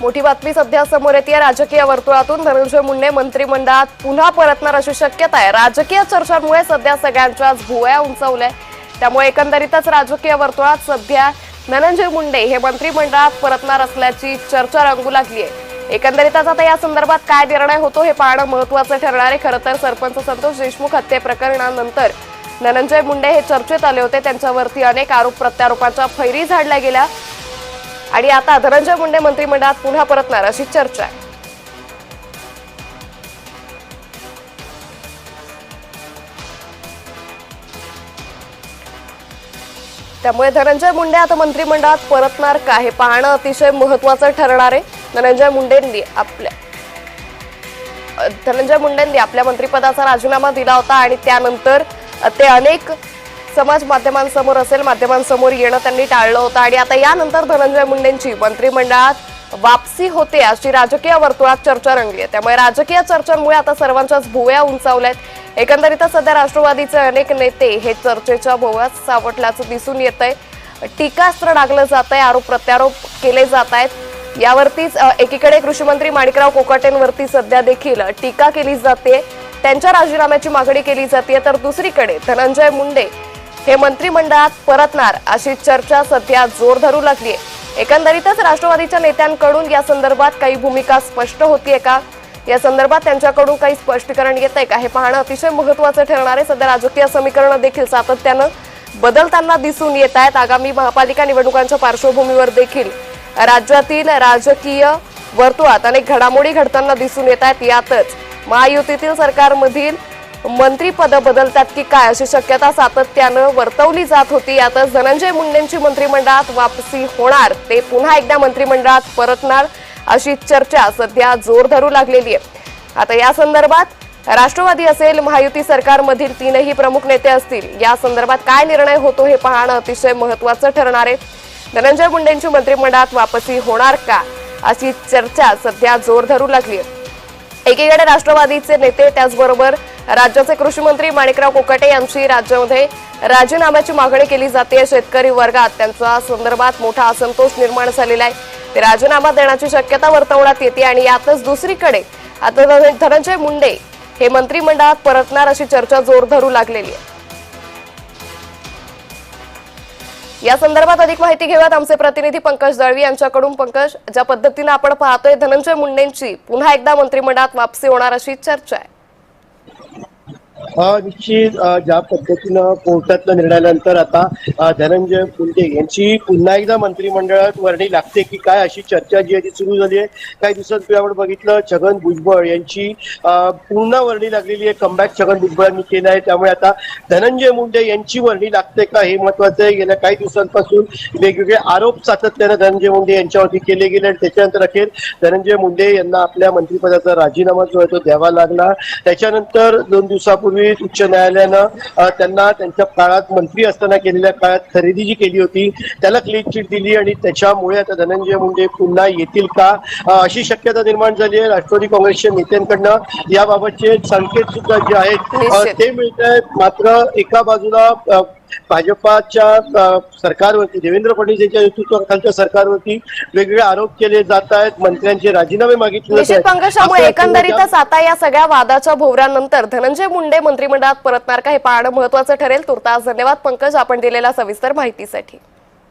मोठी बातमी सध्या समोर येते. राजकीय वर्तुळातून धनंजय मुंडे मंत्रिमंडळात पुन्हा परतणार अशी शक्यता आहे. राजकीय चर्चांमुळे सध्या सगळ्यांच्याच भुवया उंचावल्या त्यामुळे एकंदरीतच राजकीय वर्तुळात सध्या धनंजय मुंडे हे मंत्रिमंडळात परतणार असल्याची चर्चा रंगू लागली आहे. एकंदरीतच आता या संदर्भात काय निर्णय होतो हे पाहणं महत्वाचं ठरणार आहे. खरं तर सरपंच संतोष देशमुख हत्ये प्रकरणानंतर धनंजय मुंडे हे चर्चेत आले होते. त्यांच्यावरती अनेक आरोप प्रत्यारोपांच्या फैरी झाडल्या गेल्या. आणि आता धनंजय मुंडे मंत्रिमंडळात पुन्हा परतणार अशी चर्चा आहे. त्यामुळे धनंजय मुंडे आता मंत्रिमंडळात परतणार का हे पाहणं अतिशय महत्वाचं ठरणार आहे. धनंजय मुंडेंनी आपल्या धनंजय मुंडेंनी आपल्या मंत्रिपदाचा राजीनामा दिला होता आणि त्यानंतर ते अनेक समाज माध्यमांसमोर असेल माध्यमांसमोर येणं त्यांनी टाळलं होतं. आणि आता यानंतर धनंजय मुंडेंची मंत्रिमंडळात वापसी होते अशी राजकीय वर्तुळात चर्चा रंगली आहे. त्यामुळे राजकीय चर्चांमुळे आता सर्वांच्याच भुवया उंचावल्यात. एकंदरीतच सध्या राष्ट्रवादीचे अनेक नेते हे चर्चेच्या भोवयात सावटल्याचं दिसून येत आहे टीकास्त्र डागलं जात आहे आरोप प्रत्यारोप केले जात आहेत यावरतीच एकीकडे कृषीमंत्री माणिकराव कोकाटेंवरती सध्या देखील टीका केली जाते. त्यांच्या राजीनाम्याची मागणी केली जाते तर दुसरीकडे धनंजय मुंडे हे मंत्रिमंडळात परतणार अशी चर्चा सध्या जोर धरू लागली आहे एकंदरीतच राष्ट्रवादीच्या नेत्यांकडून या संदर्भात काही भूमिका स्पष्ट होतीये का? या संदर्भात त्यांच्याकडून काही स्पष्टीकरण येत आहे का? हे पाहणं अतिशय महत्वाचं ठरणार आहे. सध्या राजकीय समीकरणं देखील सातत्यानं बदलताना दिसून येत आहेत. आगामी महापालिका निवडणुकांच्या पार्श्वभूमीवर देखील राज्यातील राजकीय वर्तुळात अनेक घडामोडी घडताना दिसून येत आहेत. यातच महायुतीतील सरकारमधील मंत्रीपदं बदलतात की काय अशी शक्यता सातत्यानं वर्तवली जात होती. यातच धनंजय मुंडेंची मंत्रिमंडळात वापसी होणार. ते पुन्हा एकदा मंत्रिमंडळात परतणार अशी चर्चा सध्या जोर धरू लागलेली आहे. आता या संदर्भात राष्ट्रवादी असेल महायुती सरकारमधील तीनही प्रमुख नेते असतील या संदर्भात काय निर्णय होतो हे पाहणं अतिशय महत्वाचं ठरणार आहे. धनंजय मुंडेंची मंत्रिमंडळात वापसी होणार का अशी चर्चा सध्या जोर धरू लागली आहे. एकीकडे राष्ट्रवादीचे नेते त्याचबरोबर राज्याचे कृषी मंत्री माणिकराव कोकाटे यांची राज्यामध्ये राजीनाम्याची मागणी केली जाते. शेतकरी वर्गात त्यांच्या संदर्भात मोठा असंतोष निर्माण झालेला आहे. ते राजीनामा देण्याची शक्यता वर्तवण्यात येते आणि यातच दुसरीकडे आता धन- धनंजय मुंडे हे मंत्रिमंडळात परतणार अशी चर्चा जोर धरू लागलेली आहे. या संदर्भात अधिक माहिती घेऊयात आमचे प्रतिनिधी पंकज दळवी यांच्याकडून. पंकज ज्या पद्धतीनं आपण पाहतोय धनंजय मुंडेंची पुन्हा एकदा मंत्रिमंडळात वापसी होणार अशी चर्चा आहे. निश्चित ज्या पद्धतीनं कोर्टातल्या निर्णयानंतर आता धनंजय मुंडे यांची पुन्हा एकदा मंत्रिमंडळात वर्णी लागते की काय अशी चर्चा जी आहे ती सुरू झाली आहे. काही दिवसांपूर्वी आपण बघितलं छगन भुजबळ यांची पूर्ण वर्णी लागलेली आहे. कमबॅक छगन भुजबळांनी केलं आहे. त्यामुळे आता धनंजय मुंडे यांची वर्णी लागते का हे महत्वाचं आहे. गेल्या काही दिवसांपासून वेगवेगळे आरोप सातत्यानं धनंजय मुंडे यांच्यावरती केले गेले आणि त्याच्यानंतर अखेर धनंजय मुंडे यांना आपल्या मंत्रिपदाचा राजीनामा जो आहे तो द्यावा लागला. त्याच्यानंतर दोन दिवसापूर्वी उच्च न्यायालयानं त्यांना त्यांच्या काळात मंत्री असताना केलेल्या काळात खरेदी जी केली होती त्याला क्लीन चिट दिली आणि त्याच्यामुळे आता धनंजय मुंडे पुन्हा येतील का? अशी शक्यता निर्माण झाली आहे. राष्ट्रवादी काँग्रेसच्या नेत्यांकडनं याबाबतचे संकेत सुद्धा जे आहेत. ते मिळत आहेत मात्र एका बाजूला भाजपाच्या सरकारवरती देवेंद्र फडणवीस यांच्या नेतृत्वाखालच्या सरकारवरती वेगवेगळे आरोप केले जात आहेत. मंत्र्यांचे राजीनामे मागितले जात निश्चित आहेत. पंकज त्यामुळे असं एकंदरीतच आता या सगळ्या वादाच्या भोवऱ्यानंतर धनंजय मुंडे मंत्रिमंडळात परतणार का हे पाहणं महत्वाचं ठरेल. तुर्तास धन्यवाद. पंकज आपण दिलेल्या सविस्तर माहितीसाठी.